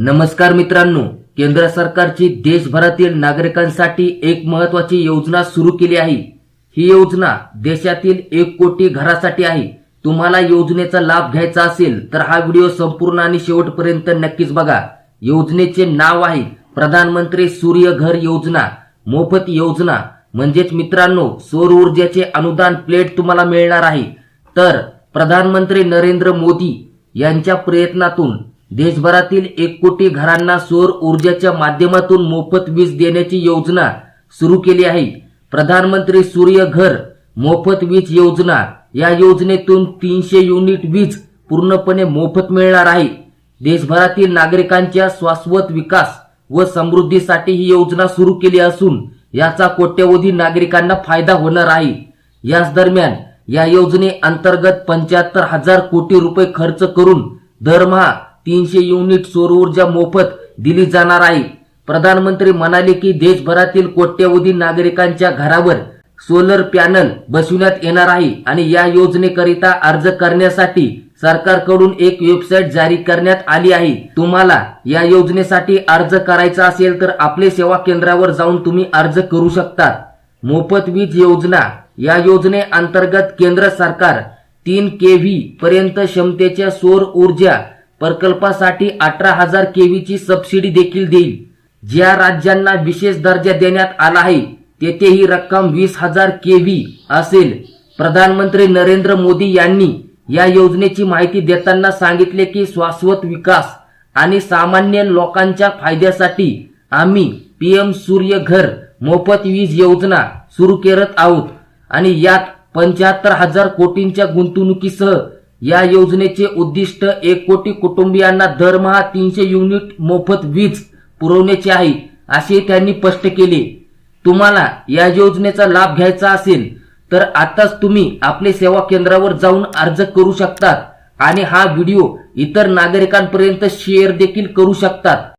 नमस्कार मित्रांनो केंद्र सरकारची देशभरातील नागरिकांसाठी एक महत्वाची योजना सुरू केली आहे. ही योजना देशातील एक कोटी घरासाठी आहे. तुम्हाला योजनेचा लाभ घ्यायचा असेल तर हा व्हिडिओ संपूर्ण आणि शेवटपर्यंत नक्कीच बघा. योजनेचे नाव आहे प्रधानमंत्री सूर्य घर योजना मोफत योजना. म्हणजेच मित्रांनो सौर ऊर्जेचे अनुदान प्लेट तुम्हाला मिळणार आहे. तर प्रधानमंत्री नरेंद्र मोदी यांच्या प्रयत्नातून देशभरातील एक कोटी घरांना सौर ऊर्जेच्या माध्यमातून मोफत वीज देण्याची योजना सुरू केली आहे. प्रधानमंत्री सूर्य घर मोफत वीज योजना. या योजनेतून तीनशे युनिट वीज पूर्णपणे मोफत मिळणार आहे. देशभरातील नागरिकांच्या शाश्वत विकास व समृद्धीसाठी ही योजना सुरू केली असून याचा कोट्यवधी नागरिकांना फायदा होणार आहे. याच दरम्यान या योजने अंतर्गत पंच्याहत्तर हजार कोटी रुपये खर्च करून दरमहा तीनशे युनिट सौर ऊर्जा मोफत दिली जाणार आहे. प्रधानमंत्री म्हणाले की देशभरातील कोट्यवधी नागरिकांच्या घरावर सोलर पॅनल बसविण्यात येणार आहे आणि या योजनेकरिता अर्ज करण्यासाठी सरकारकडून एक वेबसाईट जारी करण्यात आली आहे. तुम्हाला या योजनेसाठी अर्ज करायचा असेल तर आपले सेवा केंद्रावर जाऊन तुम्ही अर्ज करू शकता. मोफत वीज योजना. या योजने अंतर्गत केंद्र सरकार तीन के व्ही पर्यंत क्षमतेच्या सौर ऊर्जा प्रकल्पासाठी अठरा हजार केव्हीची सबसिडी देखील देईल. ज्या राज्यांना विशेष दर्जा देण्यात आला आहे तेथे ही रक्कम वीस हजार केव्ही असेल. प्रधानमंत्री नरेंद्र मोदी यांनी या योजनेची माहिती देताना सांगितले की शाश्वत विकास आणि सामान्य लोकांच्या फायद्यासाठी आम्ही पीएम सूर्य घर मोफत वीज योजना सुरू करत आहोत आणि यात पंच्याहत्तर हजार कोटींच्या गुंतवणुकीसह या योजनेचे उद्दिष्ट एक कोटी कुटुंबियांना दरमहा तीनशे युनिट मोफत वीज पुरवण्याचे आहे असे त्यांनी स्पष्ट केले. तुम्हाला या योजनेचा लाभ घ्यायचा असेल तर आताच तुम्ही आपले सेवा केंद्रावर जाऊन अर्ज करू शकतात आणि हा व्हिडिओ इतर नागरिकांपर्यंत शेअर देखील करू शकतात.